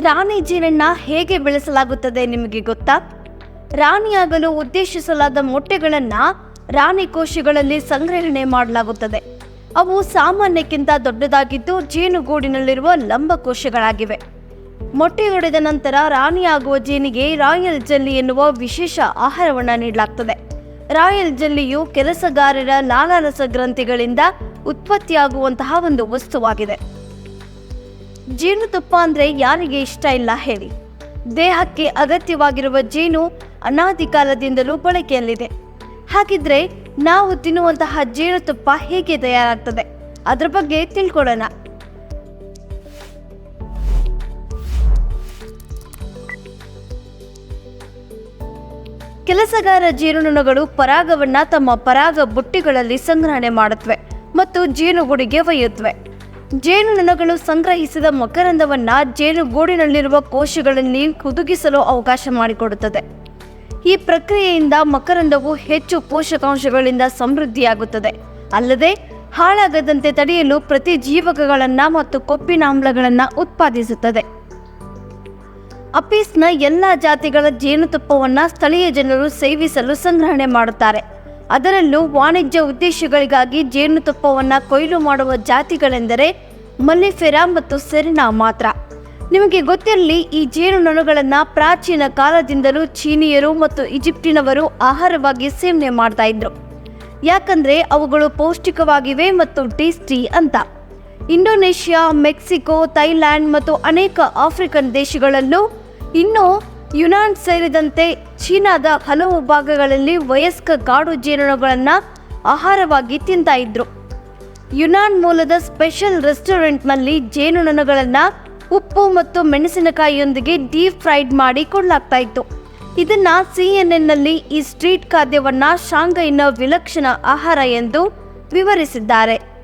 ರಾಣಿ ಜೇನನ್ನ ಹೇಗೆ ಬೆಳೆಸಲಾಗುತ್ತದೆ ನಿಮಗೆ ಗೊತ್ತಾ? ರಾಣಿಯಾಗಲು ಉದ್ದೇಶಿಸಲಾದ ಮೊಟ್ಟೆಗಳನ್ನು ರಾಣಿ ಕೋಶಗಳಲ್ಲಿ ಸಂಗ್ರಹಣೆ ಮಾಡಲಾಗುತ್ತದೆ. ಅವು ಸಾಮಾನ್ಯಕ್ಕಿಂತ ದೊಡ್ಡದಾಗಿದ್ದು ಜೇನುಗೂಡಿನಲ್ಲಿರುವ ಲಂಬಕೋಶಗಳಾಗಿವೆ ಮೊಟ್ಟೆಯೊಡೆದ ನಂತರ ರಾಣಿಯಾಗುವ ಜೇನಿಗೆ ರಾಯಲ್ ಜಲ್ಲಿ ಎನ್ನುವ ವಿಶೇಷ ಆಹಾರವನ್ನು ನೀಡಲಾಗ್ತದೆ. ರಾಯಲ್ ಜಲ್ಲಿಯು ಕೆಲಸಗಾರರ ಲಾಲಾರಸ ಗ್ರಂಥಿಗಳಿಂದ ಉತ್ಪತ್ತಿಯಾಗುವಂತಹ ಒಂದು ವಸ್ತುವಾಗಿದೆ. ಜೇನುತುಪ್ಪ ಅಂದ್ರೆ ಯಾರಿಗೆ ಇಷ್ಟ ಇಲ್ಲ ಹೇಳಿ. ದೇಹಕ್ಕೆ ಅಗತ್ಯವಾಗಿರುವ ಜೇನು ಅನಾದಿ ಕಾಲದಿಂದಲೂ ಬಳಕೆಯಲ್ಲಿದೆ. ಹಾಗಿದ್ರೆ ನಾವು ತಿನ್ನುವಂತಹ ಜೇನುತುಪ್ಪ ಹೇಗೆ ತಯಾರಾಗ್ತದೆ? ಅದರ ಬಗ್ಗೆ ತಿಳ್ಕೊಳ್ಳೋಣ. ಕೆಲಸಗಾರ ಜೇನುನೊಣಗಳು ಪರಾಗವನ್ನ ತಮ್ಮ ಪರಾಗ ಬುಟ್ಟಿಗಳಲ್ಲಿ ಸಂಗ್ರಹಣೆ ಮಾಡುತ್ತವೆ ಮತ್ತು ಜೇನುಗೂಡಿಗೆ ಒಯ್ಯುತ್ತವೆ. ಜೇನುನೊಣಗಳು ಸಂಗ್ರಹಿಸಿದ ಮಕರಂದವನ್ನ ಜೇನುಗೂಡಿನಲ್ಲಿರುವ ಕೋಶಗಳಲ್ಲಿ ಹುದುಗಿಸಲು ಅವಕಾಶ ಮಾಡಿಕೊಡುತ್ತದೆ. ಈ ಪ್ರಕ್ರಿಯೆಯಿಂದ ಮಕರಂದವು ಹೆಚ್ಚು ಪೋಷಕಾಂಶಗಳಿಂದ ಸಮೃದ್ಧಿಯಾಗುತ್ತದೆ. ಅಲ್ಲದೆ, ಹಾಳಾಗದಂತೆ ತಡೆಯಲು ಪ್ರತಿ ಜೀವಕಗಳನ್ನ ಮತ್ತು ಕೊಬ್ಬಿನಾಮ್ಲಗಳನ್ನ ಉತ್ಪಾದಿಸುತ್ತದೆ. ಅಪೀಸ್ನ ಎಲ್ಲ ಜಾತಿಗಳ ಜೇನುತುಪ್ಪವನ್ನು ಸ್ಥಳೀಯ ಜನರು ಸೇವಿಸಲು ಸಂಗ್ರಹಣೆ ಮಾಡುತ್ತಾರೆ. ಅದರಲ್ಲೂ ವಾಣಿಜ್ಯ ಉದ್ದೇಶಗಳಿಗಾಗಿ ಜೇನುತುಪ್ಪವನ್ನು ಕೊಯ್ಲು ಮಾಡುವ ಜಾತಿಗಳೆಂದರೆ ಮಲ್ಲಿಫೆರಾ ಮತ್ತು ಸೆರಿನಾ ಮಾತ್ರ. ನಿಮಗೆ ಗೊತ್ತಿರಲಿ, ಈ ಜೇನುನೊಣಗಳನ್ನು ಪ್ರಾಚೀನ ಕಾಲದಿಂದಲೂ ಚೀನಿಯರು ಮತ್ತು ಈಜಿಪ್ಟಿನವರು ಆಹಾರವಾಗಿ ಸೇವನೆ ಮಾಡ್ತಾ ಇದ್ರು. ಯಾಕಂದ್ರೆ ಅವುಗಳು ಪೌಷ್ಟಿಕವಾಗಿವೆ ಮತ್ತು ಟೇಸ್ಟಿ ಅಂತ. ಇಂಡೋನೇಷ್ಯಾ, ಮೆಕ್ಸಿಕೋ, ಥೈಲ್ಯಾಂಡ್ ಮತ್ತು ಅನೇಕ ಆಫ್ರಿಕನ್ ದೇಶಗಳಲ್ಲೂ ಇನ್ನು ಯುನಾನ್ ಸೇರಿದಂತೆ ಚೀನಾದ ಹಲವು ಭಾಗಗಳಲ್ಲಿ ವಯಸ್ಕ ಕಾಡು ಜೇನುಗಳನ್ನು ಆಹಾರವಾಗಿ ತಿಂತಾ ಇದ್ರು. ಯುನಾನ್ ಮೂಲದ ಸ್ಪೆಷಲ್ ರೆಸ್ಟೋರೆಂಟ್ನಲ್ಲಿ ಜೇನುನೊಣಗಳನ್ನು ಉಪ್ಪು ಮತ್ತು ಮೆಣಸಿನಕಾಯಿಯೊಂದಿಗೆ ಡೀಪ್ ಫ್ರೈಡ್ ಮಾಡಿ ಕೊಡಲಾಗ್ತಾ ಇತ್ತು. ಇದನ್ನು ಸಿ ಎನ್ ಎನ್ನಲ್ಲಿ ಈ ಸ್ಟ್ರೀಟ್ ಖಾದ್ಯವನ್ನು ಶಾಂಘೈನ ವಿಲಕ್ಷಣ ಆಹಾರ ಎಂದು ವಿವರಿಸಿದ್ದಾರೆ.